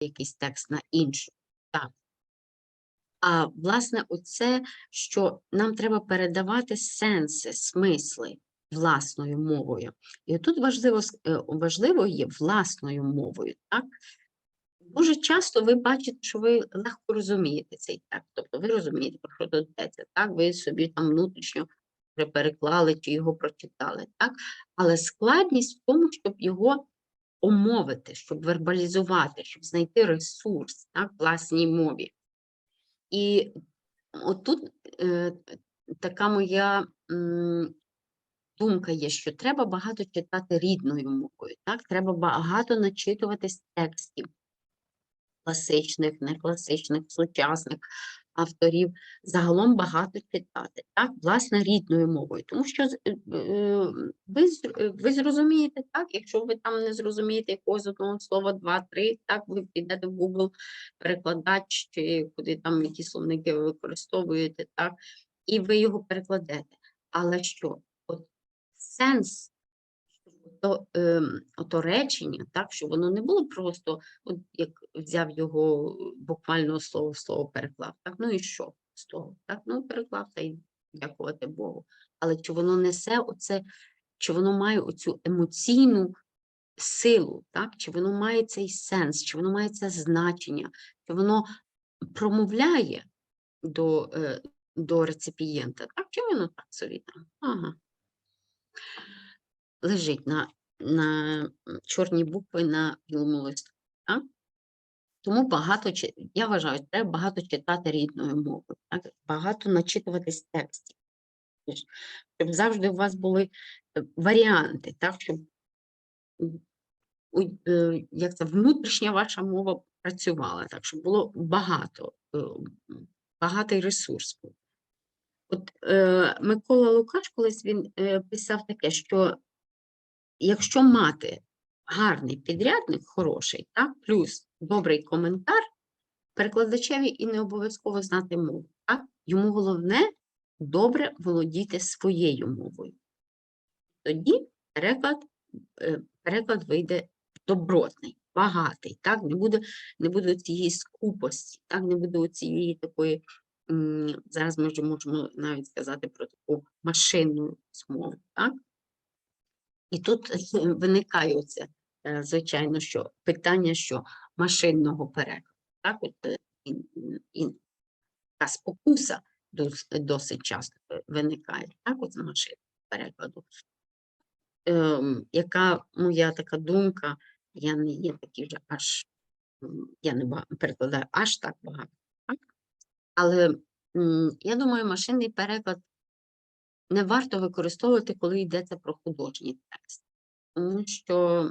якийсь текст на іншу. Так. А власне, оце, що нам треба передавати сенси, смисли власною мовою. І тут важливо, е, важливо є власною мовою. Так? Дуже часто ви бачите, що ви легко розумієте цей текст, тобто ви розумієте, про що тут йдеться, так? ви собі там внутрішньо переклали чи його прочитали. Так? Але складність в тому, щоб його омовити, щоб вербалізувати, щоб знайти ресурс так, власній мові. І отут е, така моя м, думка є, що треба багато читати рідною мовою. Так? Треба багато начитуватись текстів класичних, некласичних, сучасних авторів, загалом багато читати, так, власне, рідною мовою. Тому що е, е, ви, е, ви зрозумієте, так, якщо ви там не зрозумієте якогось одного слова, два, три, так, ви підете в Google перекладач чи куди там які словники ви використовуєте, так, і ви його перекладете. Але що? От сенс то, ем, ото речення, так, що воно не було просто, от як взяв його е, буквально слово в слово переклав, так, ну і що з того, так, ну переклав та й дякувати Богу. Але чи воно несе оце, чи воно має оцю емоційну силу, так, чи воно має цей сенс, чи воно має це значення, чи воно промовляє до, е, до реципієнта, так, чи воно так собі там, ага. Лежить на, на чорні букви на білому листку. Так? Тому багато я вважаю, треба багато читати рідною мовою, так? багато начитуватись текстів, щоб завжди у вас були е, варіанти, так? щоб е, як це, внутрішня ваша мова працювала, так, щоб було багато, е, багатий ресурс. От е, Микола Лукаш колись він е, писав таке, що якщо мати гарний підрядник, хороший, так, плюс добрий коментар, перекладачеві і не обов'язково знати мову. Так? Йому головне добре володіти своєю мовою. Тоді переклад, е, переклад вийде добротний, багатий, так? не буде, не буде цієї скупості, так? не буде цієї такої, зараз ми вже можемо навіть сказати про таку машинну змову. Так? І тут виникає оце, е, звичайно, що питання, що машинного перекладу. Так, от, е, і, і така спокуса досить часто е, виникає, так, от з машинного перекладу. Ем, яка моя така думка, я не є такий вже аж, я не перекладаю аж так багато, так? але я думаю, машинний переклад не варто використовувати, коли йдеться про художній текст. Тому що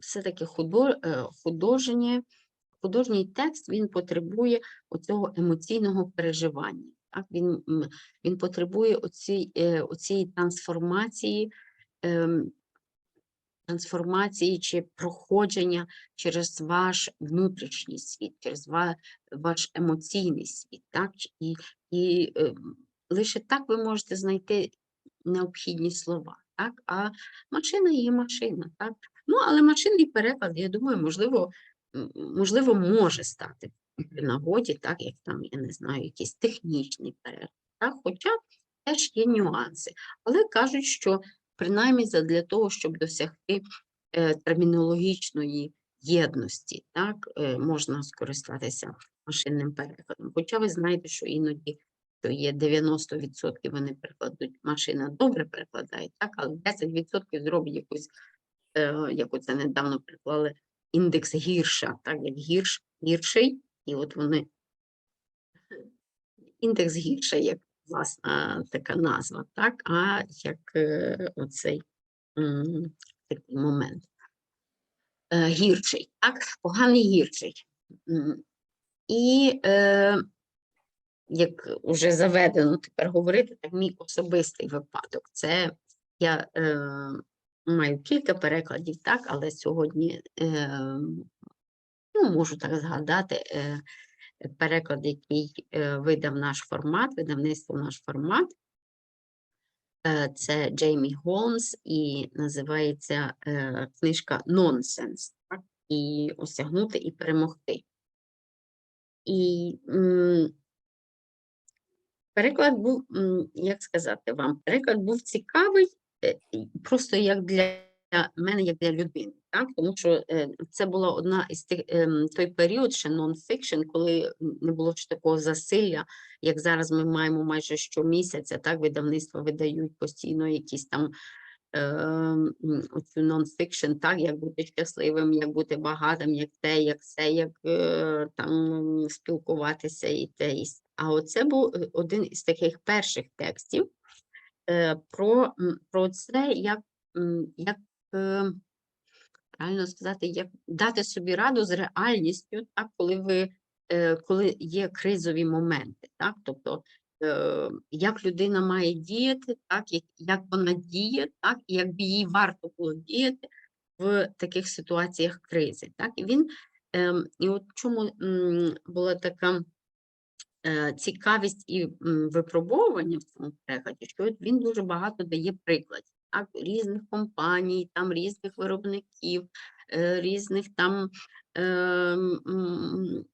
все-таки е, художнє, художній текст він потребує оцього емоційного переживання. Так? Він, він потребує е, оцієї трансформації, ем, трансформації чи проходження через ваш внутрішній світ, через ваш емоційний світ. Так? І, і ем, лише так ви можете знайти необхідні слова. Так? А машина є машина. Так? Ну, але машинний переклад, я думаю, можливо, можливо, може стати при нагоді, так, як там, я не знаю, якийсь технічний переклад. Так? Хоча теж є нюанси. Але кажуть, що принаймні для того, щоб досягти е, термінологічної єдності, так, е, можна скористатися машинним перекладом. Хоча ви знаєте, що іноді що є 90% вони перекладуть, машина добре перекладає, так, але 10% зробить якусь, е, як оце недавно переклали, індекс гірша, так, як гірш, гірший, і от вони індекс гірша, як власна така назва, так, а як е, оцей такий момент. Е, гірший, так, поганий гірший. І е, як вже заведено тепер говорити, так мій особистий випадок. Це я е, маю кілька перекладів, так, але сьогодні е, ну, можу так згадати е, переклад, який е, видав наш формат, видавництво наш формат. Е, Це Джеймі Голмс і називається е, книжка Нонсенс. І осягнути, і перемогти. І переклад був, як сказати вам, переклад був цікавий е, просто як для мене, як для людини, так? Тому що е, це була одна із тих ем, той період, ще нон-фікшн, коли не було ж такого засилля, як зараз ми маємо майже щомісяця, так, видавництва видають постійно якісь там ем, м, оцю нон-фікшн, так, як бути щасливим, як бути багатим, як те, як все, як е, там спілкуватися і те. і А оце був е, один із таких перших текстів е, про, про це, як, як правильно сказати, як дати собі раду з реальністю, так, коли ви коли є кризові моменти, так, тобто як людина має діяти, так, як, як вона діє, так, і їй варто було діяти в таких ситуаціях кризи. Так, і він ем, і от чому була така е, цікавість і випробовування в цьому перекладі, що він дуже багато дає прикладів так, різних компаній, там різних виробників, е, різних там е, м, м,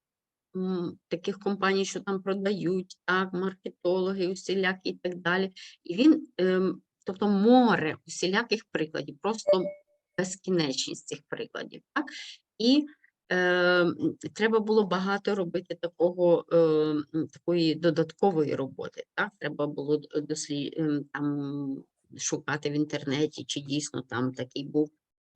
таких компаній, що там продають, так, маркетологи, усілякі і так далі. І він, ем, тобто море усіляких прикладів, просто безкінечність цих прикладів. Так? І е, треба було багато робити такого, е, такої додаткової роботи. Так? Треба було д- дослі, ем, там, шукати в інтернеті, чи дійсно там такий був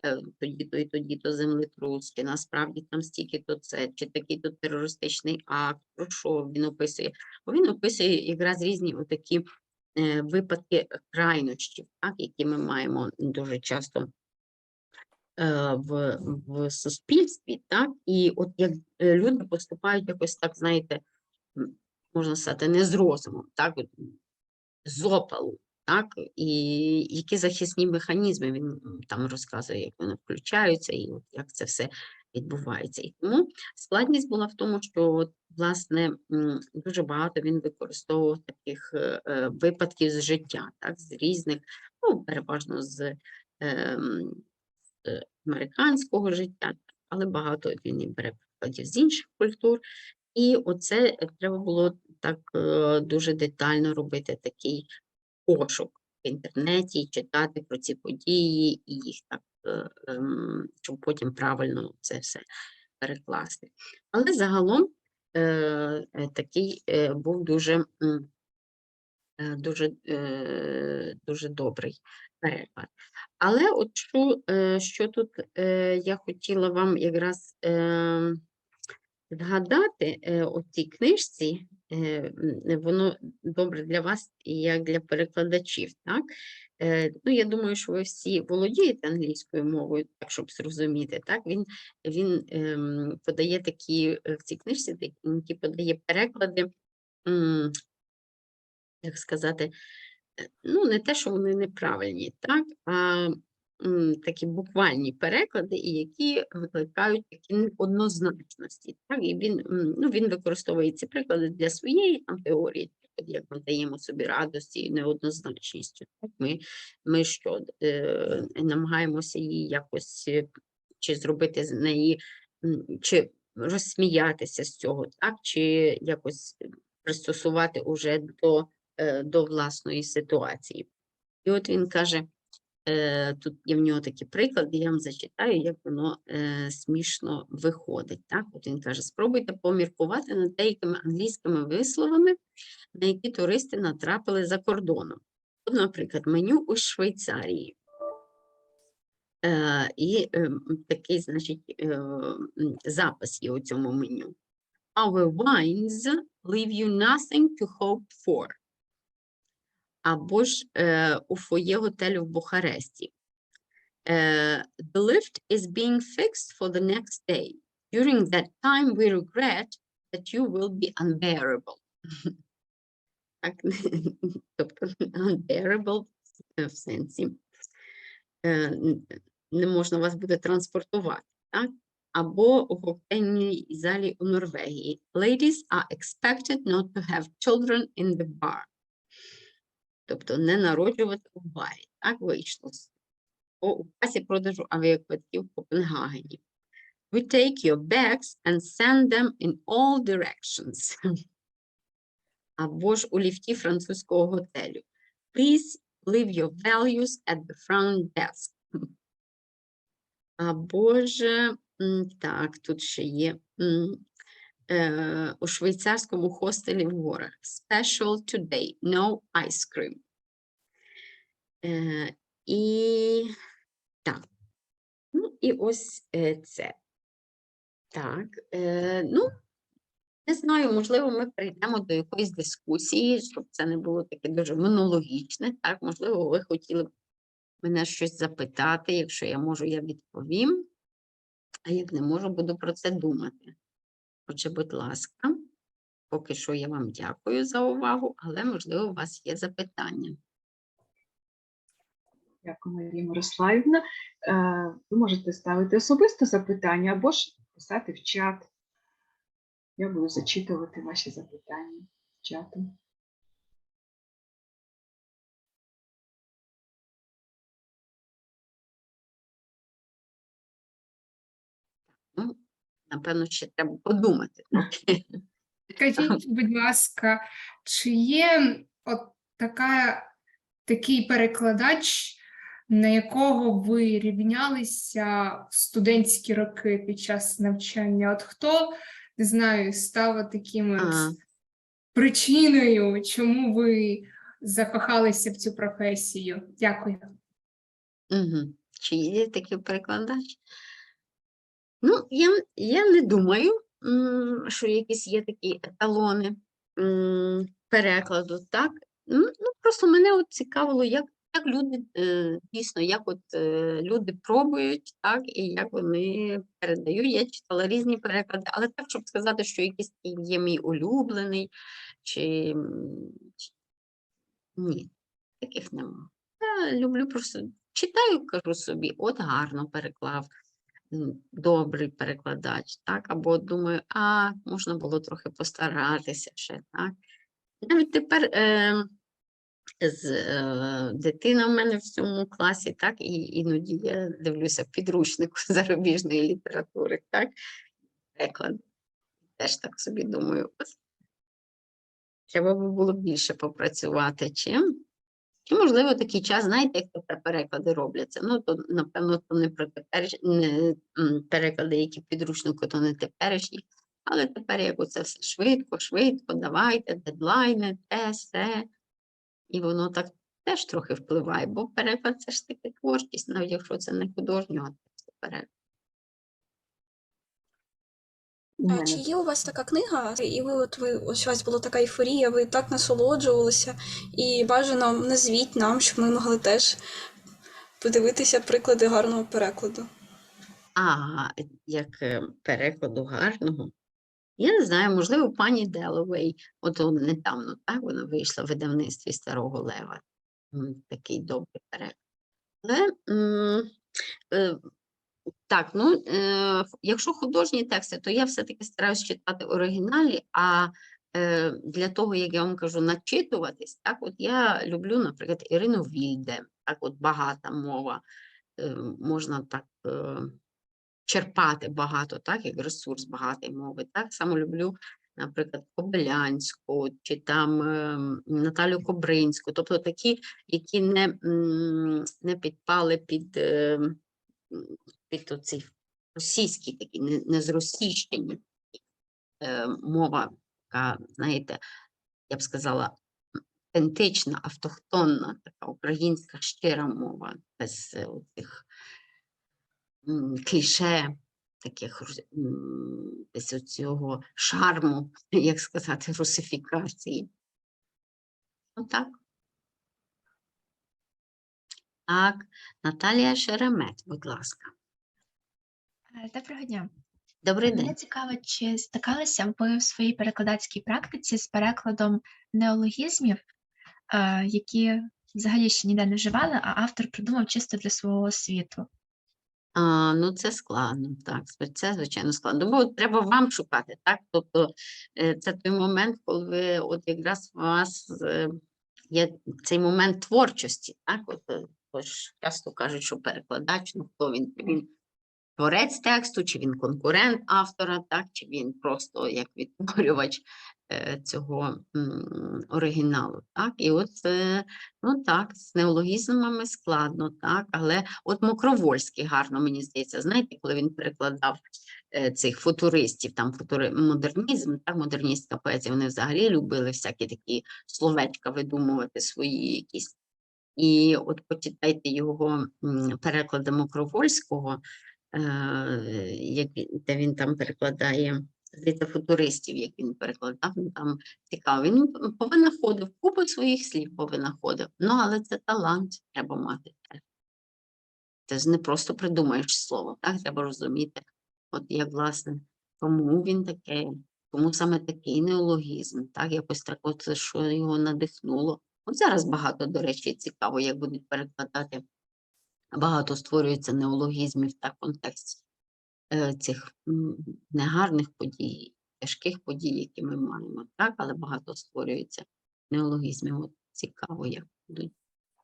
е, тоді-то і тоді-то землетрус, чи насправді там стільки-то це, чи такий-то терористичний акт, про що він описує? Бо він описує якраз різні отакі е, випадки крайнощів, так, які ми маємо дуже часто е, в, в суспільстві, так, і от як люди поступають якось так, знаєте, можна сказати, не з розумом, так, з опалу, так, і які захисні механізми він там розказує, як вони включаються, і як це все відбувається. І тому складність була в тому, що власне дуже багато він використовував таких е, е, випадків з життя, так, з різних, ну, переважно з ем, е, американського життя, але багато він і бере прикладів з інших культур. І оце треба було так е, дуже детально робити такий пошук в інтернеті, читати про ці події, і їх так, е, ем, щоб потім правильно це все перекласти. Але загалом е, е, такий був дуже, дуже, дуже добрий переклад. Але от що, що тут я хотіла вам якраз е, згадати у цій книжці, воно добре для вас як для перекладачів. Так? Е, ну, я думаю, що ви всі володієте англійською мовою, так, щоб зрозуміти. Так? Він, він ем, подає такі е, в цій книжці, які подає переклади, як сказати, е, ну, не те, що вони неправильні, так, а такі буквальні переклади, які викликають такі неоднозначності. Так, і він, ну, він використовує ці приклади для своєї там, теорії, як ми даємо собі радості і неоднозначністю. Так, ми, ми що, е, намагаємося її якось е, чи зробити з неї, чи розсміятися з цього, так, чи якось пристосувати уже до е, до власної ситуації. І от він каже, тут є в нього такі приклади, я вам зачитаю, як воно е, смішно виходить. Так? От він каже, спробуйте поміркувати над деякими англійськими висловами, на які туристи натрапили за кордоном. От, наприклад, меню у Швейцарії. Е, і е, такий, значить, е, запис є у цьому меню. Our wines leave you nothing to hope for. Або ж е, у фоє готелю в Бухаресті. Е, the lift is being fixed for the next day. During that time, we regret that you will be unbearable. Так, тобто unbearable е, в сенсі е, н- не можна вас буде транспортувати. Так? Або у коктейльній залі у Норвегії. Ladies are expected not to have children in the bar. Тобто не народжувати у барі. Так вийшло. О, у касі продажу авіаквитків в Копенгагені. We take your bags and send them in all directions. Або ж у ліфті французького готелю. Please leave your values at the front desk. Або ж, так, тут ще є е, у швейцарському хостелі в горах. Special today, no ice cream. Е, і так. Ну, і ось е, це. Так, е, ну, не знаю, можливо, ми прийдемо до якоїсь дискусії, щоб це не було таке дуже монологічне. Так, можливо, ви хотіли б мене щось запитати. Якщо я можу, я відповім. А як не можу, буду про це думати. Отже, будь ласка, поки що я вам дякую за увагу, але, можливо, у вас є запитання. Дякую, Марія Мирославівна. Е, Ви можете ставити особисто запитання або ж писати в чат. Я буду зачитувати ваші запитання в чату. Напевно, ще треба подумати. Скажіть, будь ласка, чи є от така, такий перекладач, на якого ви рівнялися в студентські роки під час навчання? От хто, не знаю, став таким от А. причиною, чому ви закохалися в цю професію? Дякую. Угу. Чи є такий перекладач? Ну, я, я не думаю, що якісь є такі еталони перекладу, так? Ну, ну, просто мене от цікавило, як, як люди е, дійсно, як от е, люди пробують, так, і як вони передають. Я читала різні переклади, але так, щоб сказати, що якийсь є мій улюблений, чи, чи... ні, таких немає. Я люблю просто читаю, кажу собі, от гарно переклав, добрий перекладач, так? Або думаю, а можна було трохи постаратися ще, так? Навіть тепер е, з, е, дитина в мене в цьому класі, так, і іноді я дивлюся підручнику зарубіжної літератури, так? Переклад. Теж так собі думаю, треба було більше попрацювати чим. Чи, можливо, такий час, знаєте, як тепер переклади робляться? Ну, то, напевно, то не про теперіш... не, переклади, які в підручнику, то не теперішні. Але тепер як оце все швидко, швидко, давайте, дедлайни, те, все. І воно так теж трохи впливає, бо переклад це ж таки творчість, навіть якщо це не художнього тексту переклад. А чи є у вас така книга, і ви от ви ось у вас була така ейфорія, ви так насолоджувалися, і бажано назвіть нам, щоб ми могли теж подивитися приклади гарного перекладу. А як е, перекладу гарного, я не знаю, можливо, пані Деловей, от недавно, так, вона вийшла в видавництві Старого Лева. Такий добрий переклад. Але е, так, ну, е, якщо художні тексти, то я все-таки стараюсь читати оригіналі, а е, для того, як я вам кажу, начитуватись, так, от я люблю, наприклад, Ірину Вільде, так, от багата мова, е, можна так. Е, черпати багато, так, як ресурс багатої мови. Так само люблю, наприклад, Кобилянську чи там ем, Наталю Кобринську, тобто такі, які не, не підпали під, м, під оці російські такі, не, не зросійщені е, мова, така, знаєте, я б сказала, автентична, автохтонна, така українська щира мова, без е, цих кліше, таких десь цього шарму, як сказати, русифікації. Ну так. Наталія Шеремет, будь ласка. Е, Доброго дня. Добрий день. Мене цікаво, чи стикалися ви в своїй перекладацькій практиці з перекладом неологізмів, е, які взагалі ще ніде не вживали, а автор придумав чисто для свого світу. А, ну, це складно, так, це звичайно складно. Бо треба вам шукати, так? Тобто е, це той момент, коли ви, от якраз у вас є цей момент творчості, так? От, тож часто кажуть, що перекладач, ну хто він? Він творець тексту, чи він конкурент автора, так, чи він просто як відтворювач е, цього м, оригіналу. Так? І от, е, ну так, з неологізмами складно, так, але от Мокровольський гарно, мені здається, знаєте, коли він перекладав е, цих футуристів, там футури... модернізм, так, модерністська поезія, вони взагалі любили всякі такі словечка видумувати свої якісь. І от почитайте його переклади Мокровольського, е, де він там перекладає здається, футуристів, як він перекладав, ну, там цікаво. Він повинаходив, купу своїх слів повинаходив. Ну, але це талант треба мати. Ти ж не просто придумаєш слово, так? Треба розуміти, от як власне, тому він таке, тому саме такий неологізм, так, якось так, от що його надихнуло. От зараз багато, до речі, цікаво, як будуть перекладати. Багато створюється неологізмів та контексті е, цих негарних подій, тяжких подій, які ми маємо, так, але багато створюється неологізмів. От цікаво, як будуть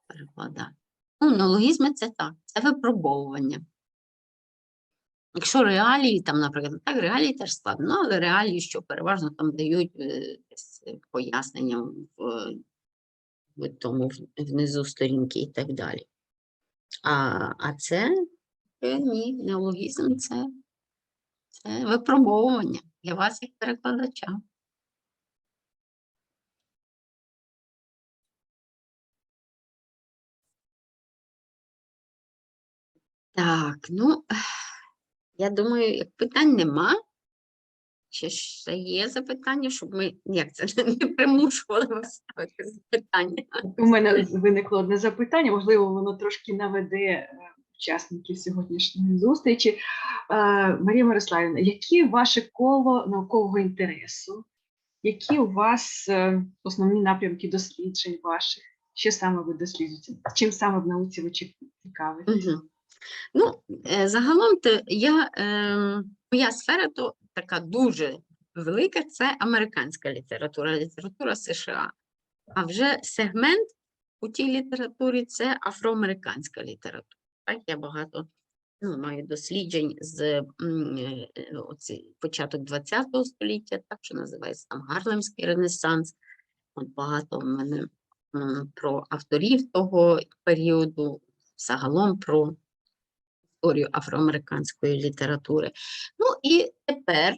перекладати. Ну, неологізми це так, це випробовування. Якщо реалії, там, наприклад, так, реалії теж складно, ну, але реалії, що переважно там дають десь, е, пояснення в тому внизу сторінки і так далі. А, а це е, ні, неологізм це, це випробовування для вас як перекладача. Так, ну, я думаю, як питань нема. Чи ще є запитання, щоб ми як це не примушували вас ставити запитання? У мене виникло одне запитання, можливо, воно трошки наведе е, учасників сьогоднішньої зустрічі. Е, Марія Мирославівна, які ваше коло наукового інтересу? Які у вас е, основні напрямки досліджень ваших? Що саме ви досліджуєте? Чим саме в науці ви цікавитесь? Мгм. Ну, загалом то я, е, моя сфера то така дуже велика, це американська література, література США. А вже сегмент у тій літературі це афроамериканська література. Так, я багато ну, маю досліджень з е, оці, початок ХХ століття, так що називається там Гарлемський Ренесанс. От багато в мене про авторів того періоду, загалом про історію афроамериканської літератури. Ну і тепер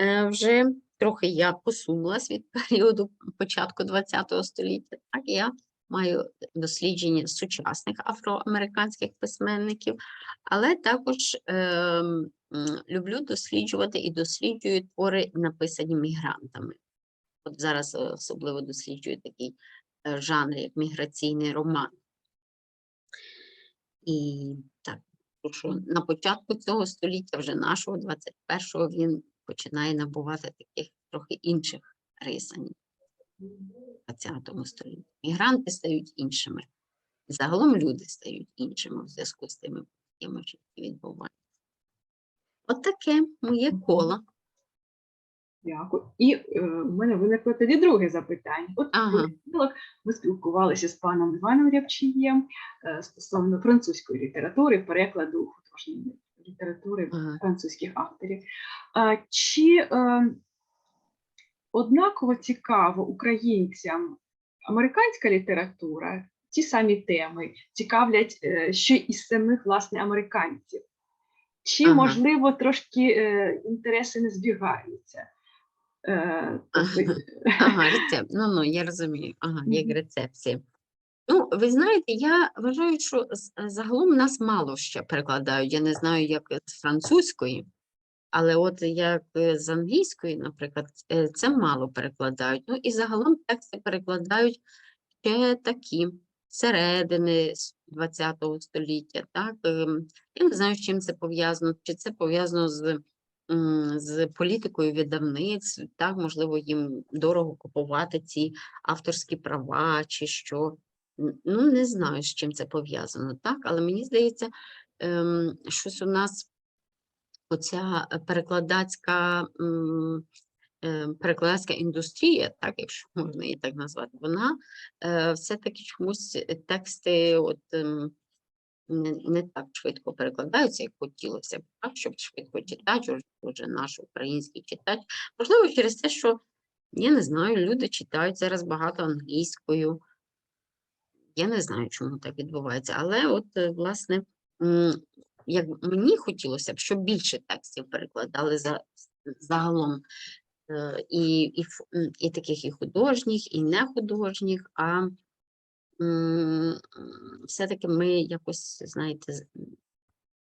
е, вже трохи я посунулась від періоду початку ХХ століття. Так, я маю дослідження сучасних афроамериканських письменників, але також е, люблю досліджувати і досліджую твори, написані мігрантами. От зараз е, особливо досліджую такий е, жанр, як міграційний роман. І так, тому що на початку цього століття, вже нашого 21-го, він починає набувати таких трохи інших рисань в 20 столітті. Мігранти стають іншими. Загалом люди стають іншими в зв'язку з тими подіями, що відбуваються. От таке моє коло. Дякую. І е, в мене виникло тоді друге запитання. От Ага. ми спілкувалися з паном Іваном Рябчиєм е, стосовно французької літератури, перекладу художньої літератури Ага. французьких авторів. А, Чи е, однаково цікаво українцям американська література, ті самі теми цікавлять е, ще і самих власне американців? Чи, Ага. можливо, трошки е, інтереси не збігаються? Тобто, Ага, рецепт. Ну, ну, я розумію. Ага, як рецепції. Ну, ви знаєте, я вважаю, що загалом нас мало ще перекладають. Я не знаю, як з французької, але от як з англійської, наприклад, е, це мало перекладають. Ну і загалом тексти перекладають ще такі середини ХХ століття. Так? ем, Я не знаю, з чим це пов'язано, чи це пов'язано з з політикою видавництв, так, можливо, їм дорого купувати ці авторські права чи що. Ну, не знаю, з чим це пов'язано, так, але мені здається, ем, щось у нас оця перекладацька, е, перекладацька індустрія, так, якщо можна її так назвати, вона е, все-таки чомусь тексти от, ем, не, не так швидко перекладаються, як хотілося б, так, щоб швидко читач, уже наш український читач. Можливо, через те, що я не знаю, люди читають зараз багато англійською. Я не знаю, чому так відбувається, але от, е, власне, як мені хотілося б, щоб більше текстів перекладали за загалом е, і, і, і таких і художніх, і не художніх, а все-таки ми якось, знаєте,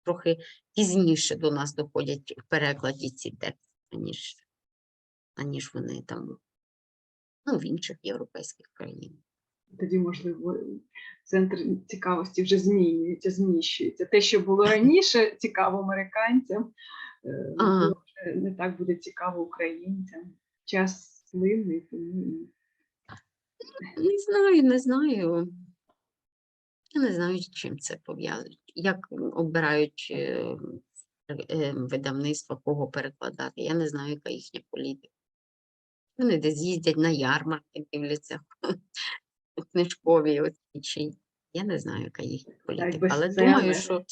трохи пізніше до нас доходять в перекладі ці тексти, аніж, аніж вони там ну, в інших європейських країнах. Тоді, можливо, центр цікавості вже змінюється, зміщується. Те, що було раніше цікаво американцям, е, Ага. не так буде цікаво українцям. Час тому Не знаю, не знаю. Я не знаю, з чим це пов'язують. Як обирають е, е, кого перекладати. Я не знаю, яка їхня політика. Вони десь їздять на ярмарки, дивляться книжкові чи я не знаю, яка їхня політика. Але думаю, що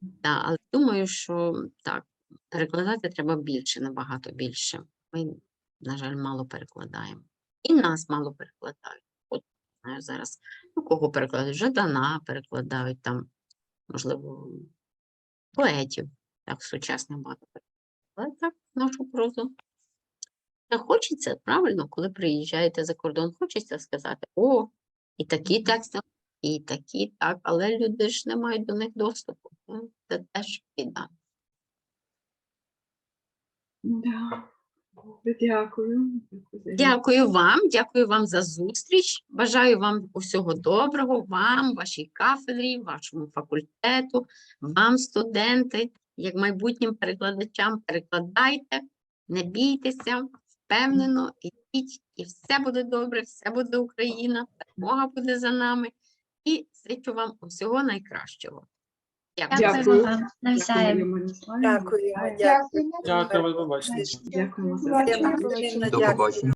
да, але думаю, що так, перекладати треба більше, набагато більше. Ми, на жаль, мало перекладаємо. І нас мало перекладають. От знаю зараз, ну кого перекладають? Жадана перекладають там, можливо, поетів, так, сучасних багато перекладають. Так, нашу прозу. Та хочеться, правильно, коли приїжджаєте за кордон, хочеться сказати, о, і такі тексти, і такі, так, але люди ж не мають до них доступу. Це теж біда. да. Дякую Дякую вам, дякую вам за зустріч. Бажаю вам усього доброго, вам, вашій кафедрі, вашому факультету, вам, студенти, як майбутнім перекладачам, перекладайте, не бійтеся, впевнено, ідіть, і все буде добре, все буде Україна, перемога буде за нами. І зичу вам усього найкращого. Дякую. Дякую. Дякуємо вам Дякую, навзаєм. Дякую, дякую. Дякую, ви побачите. Дякуємо за Дякую. До побачення.